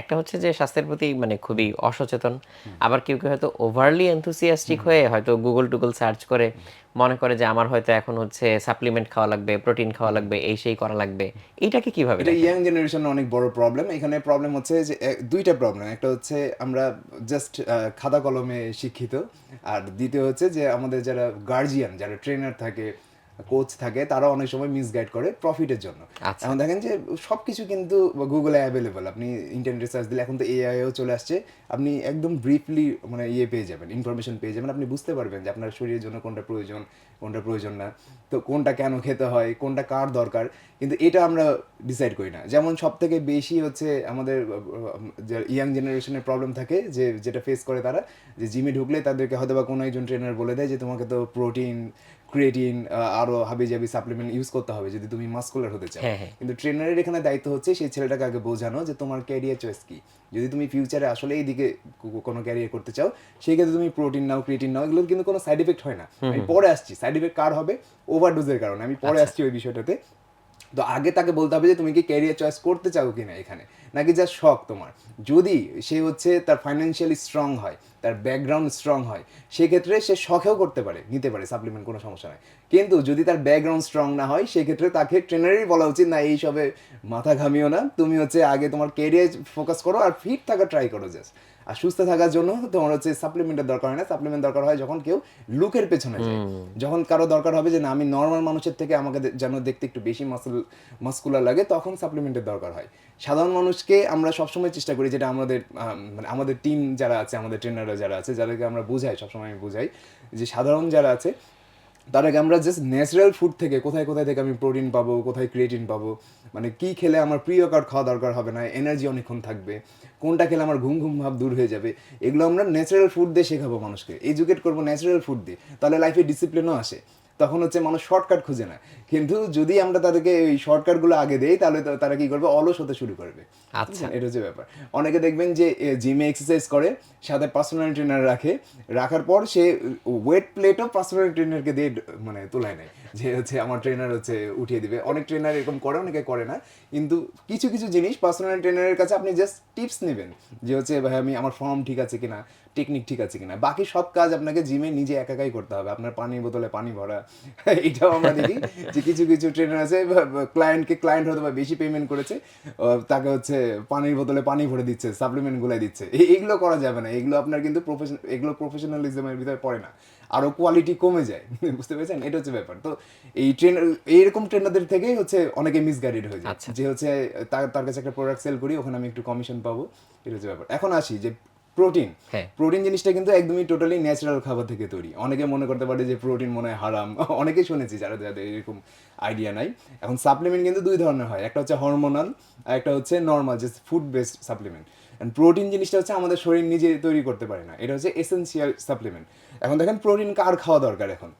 একটা হচ্ছে যে স্বাস্থ্যের প্রতি মানে খুবই অসচেতন। আবার কেউ কেউ হয়তো ওভারলি এনথুসিয়াস্টিক হয়ে হয়তো গুগল টুগল সার্চ করে মনে করে যে আমার হয়তো এখন হচ্ছে সাপ্লিমেন্ট খাওয়া লাগবে প্রোটিন খাওয়া লাগবে এই সেই করা লাগবে। এইটাকে কীভাবে এটা? ইয়াং জেনারেশনের অনেক বড় প্রবলেম এখানে প্রবলেম হচ্ছে যে দুইটা প্রবলেম একটা হচ্ছে আমরা জাস্ট খাতা কলমে শিক্ষিত। আর দ্বিতীয় হচ্ছে যে আমাদের যারা গার্জিয়ান যারা ট্রেনার থাকে কোচ থাকে তারা অনেক সময় মিসগাইড করে প্রফিটের জন্য। আচ্ছা। এখন দেখেন যে সব কিছু কিন্তু গুগলে অ্যাভেলেবল আপনি ইন্টারনেট সার্চ দিলে এখন তো এআইও চলে আসছে আপনি একদম ব্রিফলি মানে ইয়ে পেয়ে যাবেন ইনফরমেশন পেয়ে যাবেন আপনি বুঝতে পারবেন যে আপনার শরীরের জন্য কোনটা প্রয়োজন কোনটা প্রয়োজন না। তো কোনটা কেন খেতে হয় কোনটা কার দরকার কিন্তু এটা আমরা ডিসাইড করি না। যেমন সব থেকে বেশি হচ্ছে আমাদের ইয়াং জেনারেশনের প্রবলেম থাকে যে যেটা ফেস করে তারা যে জিমে ঢুকলে তাদেরকে হয়তো বা কোনো একজন ট্রেনার বলে দেয় যে তোমাকে তো প্রোটিন ক্রিয়েটিন আরও হাবি জাবি সাপ্লিমেন্ট ইউজ করতে হবে যদি তুমি মাস্কুলার হতে চাও। হ্যাঁ, হ্যাঁ। কিন্তু ট্রেনারের এখানে দায়িত্ব হচ্ছে সেই ছেলেটাকে আগে বোঝানো যে তোমার ক্যারিয়ার চয়েস কি। যদি তুমি ফিউচারে আসলে এই দিকে কোনো ক্যারিয়ার করতে চাও সেই ক্ষেত্রে তুমি প্রোটিন নাও ক্রিয়েটিন নাও এগুলোর কিন্তু কোনো সাইড এফেক্ট হয় না। আমি পরে আসছি। সাইড এফেক্ট কার হবে? ওভারডোজের কারণে। আমি পরে আসছি ওই বিষয়টাতে। তো আগে তাকে বলতে হবে যে তুমি কি ক্যারিয়ার চয়েস করতে চাও কিনা এখানে? নাকি যা শখ তোমার? যদি সে হচ্ছে তার ফাইন্যান্সিয়ালি স্ট্রং হয় তার ব্যাকগ্রাউন্ড স্ট্রং হয় সেক্ষেত্রে সে শখেও করতে পারে নিতে পারে সাপ্লিমেন্ট কোনো সমস্যা নাই। কিন্তু যদি তার ব্যাকগ্রাউন্ড স্ট্রং না হয় সেক্ষেত্রে তাকে ট্রেনারই বলা উচিত না এইসবে মাথা ঘামিও না তুমি হচ্ছে আগে তোমার ক্যারিয়ার ফোকাস করো আর ফিট থাকা ট্রাই করো জাস্ট আর সুস্থ থাকার জন্য তোমার হচ্ছে সাপ্লিমেন্টের দরকার হয় না সাপ্লিমেন্ট দরকার হয় যখন কেউ লুকের পেছনে যায়। যখন কারও দরকার হবে যে না আমি নর্মাল মানুষের থেকে আমাকে যেন দেখতে একটু বেশি মাসল মাস্কুলার লাগে তখন সাপ্লিমেন্টের দরকার হয়। সাধারণ মানুষকে আমরা সবসময় চেষ্টা করি যেটা আমাদের আম, মানে আমাদের টিম যারা আছে আমাদের ট্রেনাররা যারা আছে, যাদেরকে আমরা বুঝাই, সবসময় আমি বুঝাই যে সাধারণ যারা আছে তার আমরা জাস্ট ন্যাচারাল ফুড থেকে কোথায় কোথায় থেকে আমি প্রোটিন পাবো, কোথায় ক্রিয়েটিন পাবো মানে কি খেলে আমার প্রিয় কার্ড খাওয়া দরকার হবে না এনার্জি অনেকক্ষণ থাকবে, কোনটা খেলে আমার ঘুম ঘুম ভাব দূর হয়ে যাবে, এগুলো আমরা ন্যাচারাল ফুড দিয়ে শেখাবো মানুষকে। এডুকেট করব ন্যাচারাল ফুড দিয়ে। তাহলে লাইফে ডিসিপ্লিনও আসে। তখন হচ্ছে মানুষ শর্টকাট খুঁজে না কিন্তু যদি আমরা তাদেরকে এই শর্টকাটগুলো আগে দেই তাহলে তারা কি করবে? অলস হতে শুরু করবে। আচ্ছা। এটা হচ্ছে ব্যাপার। অনেকে দেখবেন যে জিমে এক্সারসাইজ করে সাথে পার্সোনাল ট্রেনার রাখে। রাখার পর সে ওয়েট প্লেটও পার্সোনাল ট্রেনারকে দিয়ে মানে তোলায় নেয়। যে হচ্ছে আমার ট্রেনার হচ্ছে উঠিয়ে দিবে। অনেক ট্রেনার এরকম করে অনেকে করে না। কিন্তু কিছু কিছু জিনিস পার্সোনাল ট্রেনারের কাছে আপনি জাস্ট টিপস নেবেন। যে হচ্ছে ভাই আমি আমার ফর্ম ঠিক আছে কিনা? টেকনিক ঠিক আছে কিনা। বাকি সব কাজ আপনাকে জিমে নিজে একাকাই করতে হবে। আপনার পানির বোতলে পানি ভরা এটাও আমরা দেখি যে কিছু কিছু ট্রেনার আছে ক্লায়েন্টকে ক্লায়েন্ট হয়তো বা বেশি পেমেন্ট করেছে তাকে হচ্ছে পানির বোতলে পানি ভরে দিচ্ছে সাপ্লিমেন্ট গুলাই দিচ্ছে। এ- এগুলো করা যাবে না। এগুলো আপনার কিন্তু প্রফেশন এগুলো প্রফেশনালিজমের ভিতরে পড়ে না। আরও কোয়ালিটি কমে যায়। বুঝতে পেরেছেন? এটা হচ্ছে ব্যাপার। তো এই ট্রেনার এইরকম ট্রেনারদের থেকেই হচ্ছে অনেকে মিসগাইডেড হয়ে যায়। আচ্ছা। যে হচ্ছে তার তার কাছে একটা প্রোডাক্ট সেল করি ওখানে আমি একটু কমিশন পাবো। এটা হচ্ছে ব্যাপার। এখন আসি যে প্রোটিন হ্যাঁ। প্রোটিন জিনিসটা কিন্তু একদমই টোটালি ন্যাচারাল খাবার থেকে তৈরি। অনেকে মনে করতে পারে যে প্রোটিন মনে হয় হারাম। অনেকেই শুনেছি যারা যাদের এরকম আইডিয়া নাই। এখন সাপ্লিমেন্ট কিন্তু দুই ধরনের হয়। একটা হচ্ছে হরমোনাল আর একটা হচ্ছে নর্মাল যে food based supplement and protein জিনিসটা হচ্ছে আমাদের শরীর নিজে তৈরি করতে পারে না। এটা হচ্ছে এসেন্সিয়াল সাপ্লিমেন্ট এখন দেখেন প্রোটিন কার খাওয়া দরকার এখন?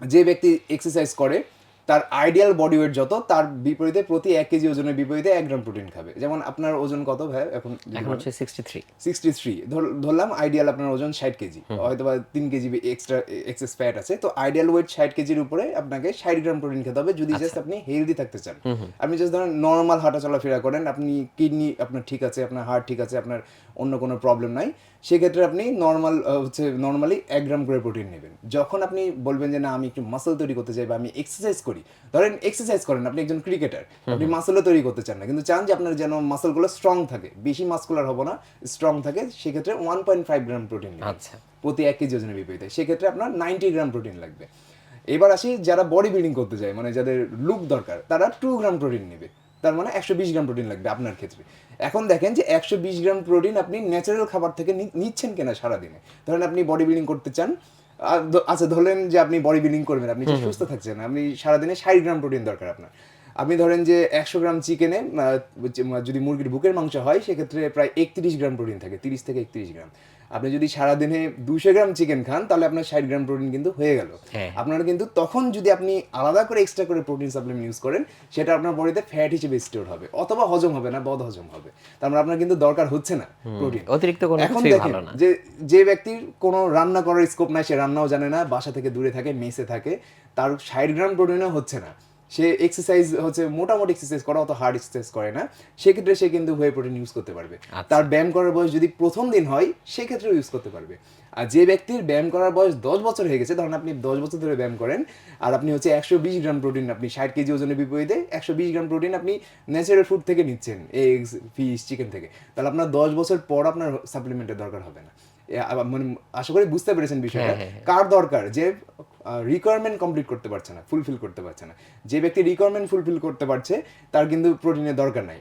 যে ব্যক্তি এক্সারসাইজ করে তার আইডিয়াল বডি ওয়েট যত তার বিপরীতে প্রতি এক কেজি ওজনের বিপরীতে এক গ্রাম প্রোটিন খাবে। যেমন আপনার ওজন কত ভাই? এখন এখন হচ্ছে সিক্সটি থ্রি সিক্সটি থ্রি ধরলাম আইডিয়াল আপনার ওজন ষাট কেজি। হয়তো বা তিন কেজি এক্সট্রা এক্সেস ফ্যাট আছে। তো আইডিয়াল ওয়েট ষাট কেজির উপরে আপনাকে ষাট গ্রাম প্রোটিন খেতে হবে যদি জাস্ট আপনি হেলদি থাকতে চান। আপনি জাস্ট ধরেন নর্মাল হাঁটা চলাফেরা করেন আপনি কিডনি আপনার ঠিক আছে আপনার হার্ট ঠিক আছে আপনার অন্য কোনো প্রবলেম নাই। সেক্ষেত্রে আপনি নর্মাল হচ্ছে নর্মালি এক গ্রাম করে প্রোটিন নেবেন। যখন আপনি বলবেন যে না আমি একটু মাসেল তৈরি করতে চাই বা আমি এক্সারসাইজ করি ধরেন এক্সারসাইজ করেন আপনি একজন ক্রিকেটার আপনি মাসলও তৈরি করতে চান না কিন্তু চান যে আপনার যেন মাসলগুলো স্ট্রং থাকে বেশি মাসকুলার হব না স্ট্রং থাকে সেক্ষেত্রে one point five gram protein আচ্ছা। প্রতি এক কেজি ওজনের বিপরীতে সেক্ষেত্রে আপনার নাইনটি গ্রাম প্রোটিন লাগবে। এবার আসি যারা বডি বিল্ডিং করতে চায় মানে যাদের লুক দরকার তারা টু গ্রাম প্রোটিন নেবে। তার মানে একশো বিশ গ্রাম প্রোটিন লাগবে আপনার ক্ষেত্রে। এখন দেখেন যে একশো বিশ গ্রাম প্রোটিন আপনি ন্যাচারাল খাবার থেকে নিচ্ছেন কিনা সারাদিনে। ধরেন আপনি বডি বিল্ডিং করতে চান আচ্ছা ধরলেন যে আপনি বডি বিল্ডিং করবেন আপনি সুস্থ থাকছেন আপনি সারাদিনে ষাট গ্রাম প্রোটিন দরকার আপনার। আপনি ধরেন যে একশো গ্রাম চিকেনে যদি মুরগির বুকের মাংস হয় সেক্ষেত্রে প্রায় একত্রিশ গ্রাম প্রোটিন থাকে তিরিশ থেকে একত্রিশ গ্রাম। আপনি যদি সারাদিনে দুশো গ্রাম চিকেন খান তাহলে আপনার ষাট গ্রাম প্রোটিন কিন্তু হয়ে গেল। হ্যাঁ। আপনার কিন্তু তখন যদি আপনি আলাদা করে এক্সট্রা করে প্রোটিন সাপ্লিমেন্ট ইউজ করেন সেটা আপনার বডিতে ফ্যাট হিসেবে স্টোর হবে অথবা হজম হবে না বদ হজম হবে। তার মানে আপনার কিন্তু দরকার হচ্ছে না প্রোটিন অতিরিক্ত কোনো এখন দেখেন যে যে ব্যক্তির কোনো রান্না করার স্কোপ নাই সে রান্নাও জানে না বাসা থেকে দূরে থাকে মেসে থাকে তার ষাট গ্রাম প্রোটিনও হচ্ছে না। সে এক্সারসাইজ হচ্ছে মোটামুটি এক্সারসাইজ করা অত হার্ড এক্সারসাইজ করে না। সেক্ষেত্রে সে কিন্তু হোয়ে প্রোটিন ইউজ করতে পারবে। তার ব্যায়াম করার বয়স যদি প্রথম দিন হয় সেক্ষেত্রেও ইউজ করতে পারবে। আর যে ব্যক্তির ব্যায়াম করার বয়স দশ বছর হয়ে গেছে ধরুন আপনি দশ বছর ধরে ব্যায়াম করেন আর আপনি হচ্ছে একশো বিশ গ্রাম প্রোটিন আপনি ষাট কেজি ওজনের বিপরীতে একশো বিশ গ্রাম প্রোটিন আপনি ন্যাচারাল ফুড থেকে নিচ্ছেন এগস ফিশ চিকেন থেকে। তাহলে আপনার দশ বছর পর আপনার সাপ্লিমেন্টের দরকার হবে না। মানে আশা করি বুঝতে পেরেছেন বিষয়টা। কার দরকার? যে রিকোয়ারমেন্ট কমপ্লিট করতে পারছে না ফুলফিল করতে পারছে না। যে ব্যক্তি রিকোয়ারমেন্ট ফুলফিল করতে পারছে তার কিন্তু প্রোটিনের দরকার নাই।